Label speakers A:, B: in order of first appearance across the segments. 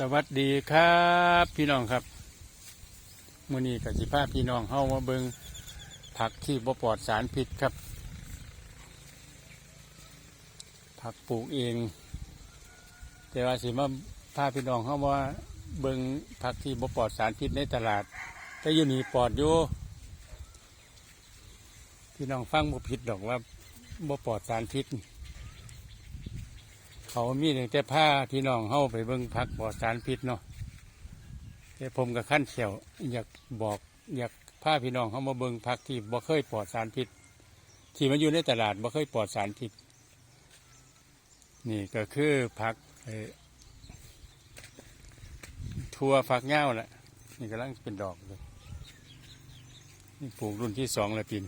A: สวัสดีครับพี่น้องครับมื้อนี้กับสิพาพี่น้องเฮามาเบิงผักที่บ่ปลอดสารพิษครับ ผักปลูกเอง แต่ว่าสิมาพาพี่น้องเฮาว่าเบิงผักที่บ่ปลอดสารพิษในตลาดแต่อยู่นี่ปลอดอยู่พี่น้องฟังบ่ผิดดอกว่าบ่ปลอดสารพิษ เขามีแต่ผ้าพี่น้องเฮาไปเบิ่งพักปลอดสารพิษเนาะแต่ผมกับขั้นเขียวอยากบอกอยากพาพี่น้องเฮามาเบิ่งพักที่บ่เคยปลอดสารพิษ ที่มันอยู่ในตลาดบ่เคยปลอดสารพิษ นี่ก็คือผักทั่วฝักเง่าแหละนี่กำลังเป็นดอกเลยนี่ปลูกรุ่นที่สองแล้วปีน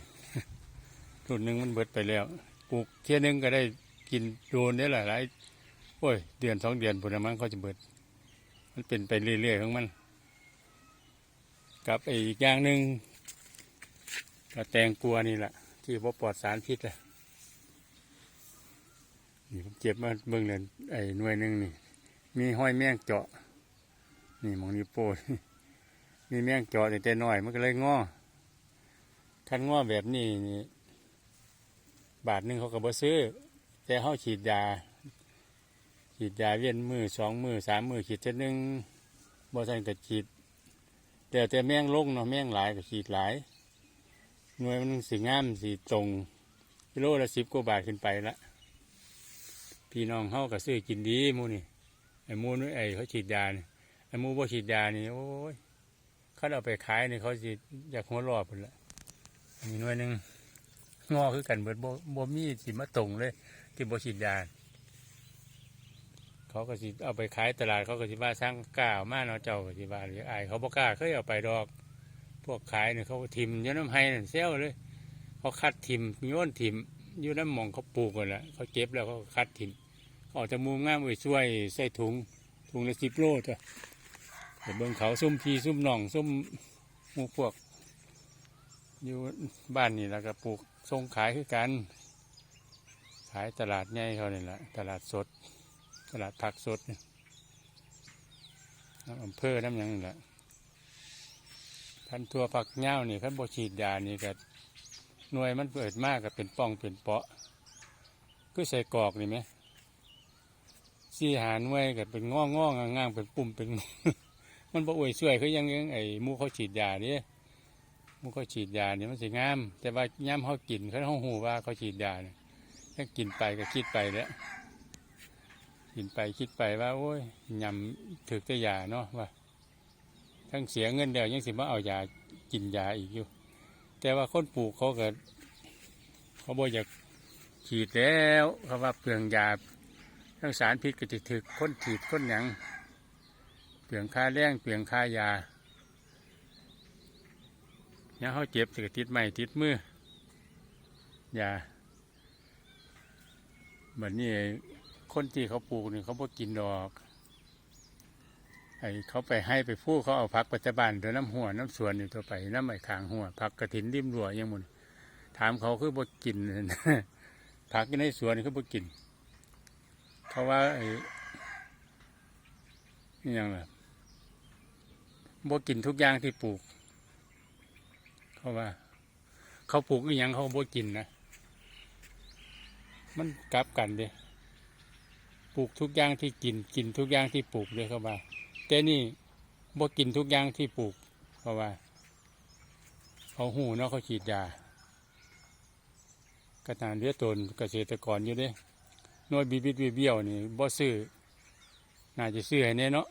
A: รุ่นหนึ่งมันเบิดไปแล้ว ปลูกเที่ยนึงก็ได้กินโดนได้หลายหลาย โอ้ย เดือนสองเดือนพุ่นะมันก็จะเบิด มันเป็นไปเรื่อยๆของมัน กับไอ้อีกอย่างหนึ่งก็แตงกลัวนี่แหละที่ว่าปลอดสารพิษอะนี่ผมเจ็บมาเบิ่งเลยไอ้หน่วยหนึ่งนี่ มีห้อยแมงเจาะ นี่มองนิ้วโป้มีแมงเจาะแต่แต่น้อยมันก็เลยงอคันงอแบบนี้นี่ บาทหนึ่งเขาก็บ่ซื้อ แต่เขาฉีดยา ฉีดยาเวียนมือสองมือสามมือฉีดเท่านึงบ่ใช่ก็ฉีดแต่แต่แมงลงเนาะแมงหลายก็ฉีดหลายหน่วยมันสีงามสีตรงกิโลละสิบกว่าบาทขึ้นไปละพี่น้องเขาก็ซื้อกินดีมูนี่ไอ้มูนี่ไอ้เขาฉีดยานี่ไอ้มูบ่ฉีดยานี่โอ้ยเขาเอาไปขายนี่เขาสิอยากหัวรอบพุ่นละอันนี้หน่วยหนึ่งงอคือกันเบิดบ่บ่มีสิมาตรงเลยที่บ่ฉีดยา เขาก็สิเอาไปขายตลาดเขาก็สิว่าสร้างกล้าเอามาเนาะเจ้าก็สิว่าหรืออายเขาบ่กล้าเคยเอาไปดอก พวกขายเนี่ยเขาทิมย่น้ำไห้นั่นเซลเลยเขาคัดทิมโยนทิมอยู่น้ำมองเขาปลูกกันละเขาเก็บแล้วเขาคัดทิมออกจากมุมงามไว้ช่วยใส่ถุงถุงละสิบโลจ้ะแต่เบิ่งเขาซุ่มพีซุ่มหนองซุ่มหมูพวก อยู่บ้านนี่แล้วก็ปลูกทรงขายคือกัน ขายตลาดใหญ่เขาเนี่ยแหละตลาดสด ตลาดผักสดเนี่ยน้ำอำเภอน้ำยังนี่แหละพันตัวผักเง่านี่ขั้นบฉีดยานี่ก็หน่วยมันเปิดมากก็เป็นป่องเป็นเปาะก็ใส่กรอกนี่ไหมสี่หาหน่วยก็เป็นง้องๆง่างๆเป็นปุ่มเป็นมันบ่อวยช่วยคือยังยังไอ้มูเขาฉีดยาเนี่ยมันก็ฉีดยาเนี่ยมันสิงาม แต่ว่าย่ำเขากินเขาเขาหูว่าเขาฉีดยาเนี่ยถ้ากินไปก็คิดไปแล้ว กินไปคิดไปว่า โอ้ยยำถือแต่ยาเนาะว่า ทั้งเสียเงินเดียวยังสิมาเอายากินยาอีกอยู่ แต่ว่าคนปลูกเขาเก็เขาบอกอยากฉีดแล้วเขาว่าเปลืองยาทั้งสารพิษก็จะถึกคนฉีดคนหยังเปลืองค่าแรงเปลืองค่ายายังเขาเจ็บสิติดไม้ติดมืออยาเหมือนนี่ คนที่เขาปลูกนี่เขาบ่กินดอกไอ้เขาไปให้ไปพูดเขาเอาพักปัจจุบันเดี๋ยวน้ำหัวน้ำสวนอยู่ตัวไปน้ำไอ้ขางหัวผักกระถินริมรัวอยังมุนถามเขาคือบ่กินผักในสวนคือบ่กิน เขาว่าไอ้นี่ยังไงบ่กินทุกอย่างที่ปลูก เขาว่า เขาปลูกอหยังเขาบ่กินนะมันกลับกันเด้ ลูกทุกอย่างที่กินกินทุกอย่างที่ปลูกเลยเขาว่าแต่นี่บ่กินทุกอย่างที่ปลูกเขาว่าเขาหูเนาะเขาฉีดยากระตานเลี้ยตนเกษตรกรอยู่เด้น้อยบีบิดบีเบี้ยวนี่บ่ซื้อน่าจะซื้อให้แน่เนาะ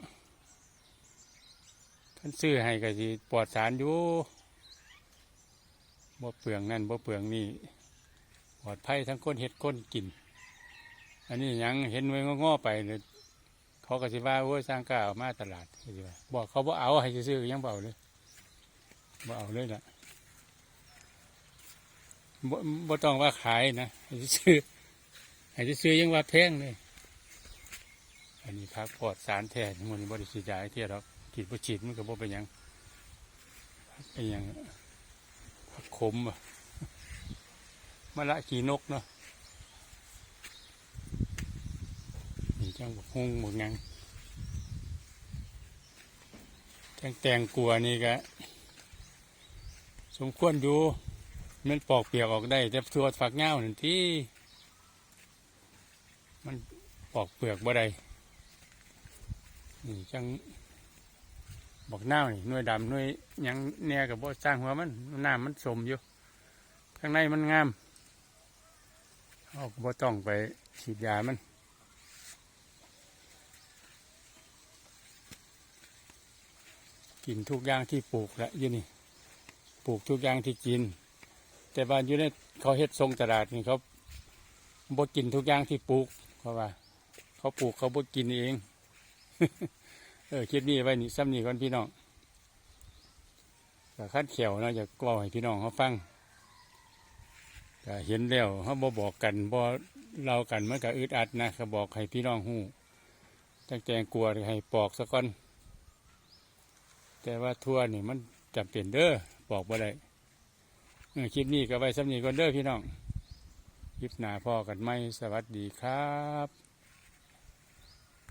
A: ท่านซื้อให้ก็สิปลอดสารอยู่บ่เปลืองนั่นบ่เปลืองนี่ปลอดภัยทั้งคนเห็ดคนกิน อันนี้ยังเห็นไว้ง้อไปเนี่ยเขาก็สิว่าโอ้ยสร้างกล้าเอามาตลาดก็สิว่าบอกเขาบ่เอาให้ซื้อยังเอาเลยบ่เอาเลยล่ะบ่บ่ต้องว่าขายนะให้ซื้อให้ซื้อยังว่าแพงเลยอันนี้พักปลอดสารแท้ทั้งหมดนี้บ่ได้ฉีดยาให้เที่ยหรอกฉีดบ่ฉีดมันก็บ่เป็นยังเป็นยังขมอะมะละขีนกเนาะ จังบกฮงบกหยังแตงแตงกลัวนี่ก็สมควรอยู่มันปอกเปียกออกได้แต่ทัวฝักเง่าหนึ่งที่มันปอกเปลือกบ่ได้นี่จังบอกเน่านี่หน่วยดำหน่วยยังแน่กับบ่สร้างหัวมันน้ำมันสมอยู่ข้างในมันงามเอกบ่ต้องไปฉีดยามัน กินทุกอย่างที่ปลูกแล้วยู่นี่ปลูกทุกอย่างที่กิน แต่บ้านอยู่ในเขาเฮ็ดทรงตลาดนี่เขาบ่กินทุกอย่างที่ปลูกเพราะว่า เขาปลูกเขาบ่กินเอง เออคิดนี่ไว้นี่ซ้ำนี่ก่อนพี่น้องก็คัดเขียวเนาะอยากกล่าวให้พี่น้องเขาฟังก็เห็นแล้วเขาบ่บอกกันบ่เล่ากันมันก็อึดอัดนะก็บอกให้พี่น้องฮู้ตั้งแต่กลัวให้ปอกซะก่อน แต่ว่าทั่วนี่มันจำเป็นเด้อบอกบ่ได้เออคลิปนี้ก็ไว้สำนีก่อนเด้อพี่น้องคลิปหน้าพ่อกันไหมสวัสดีครับ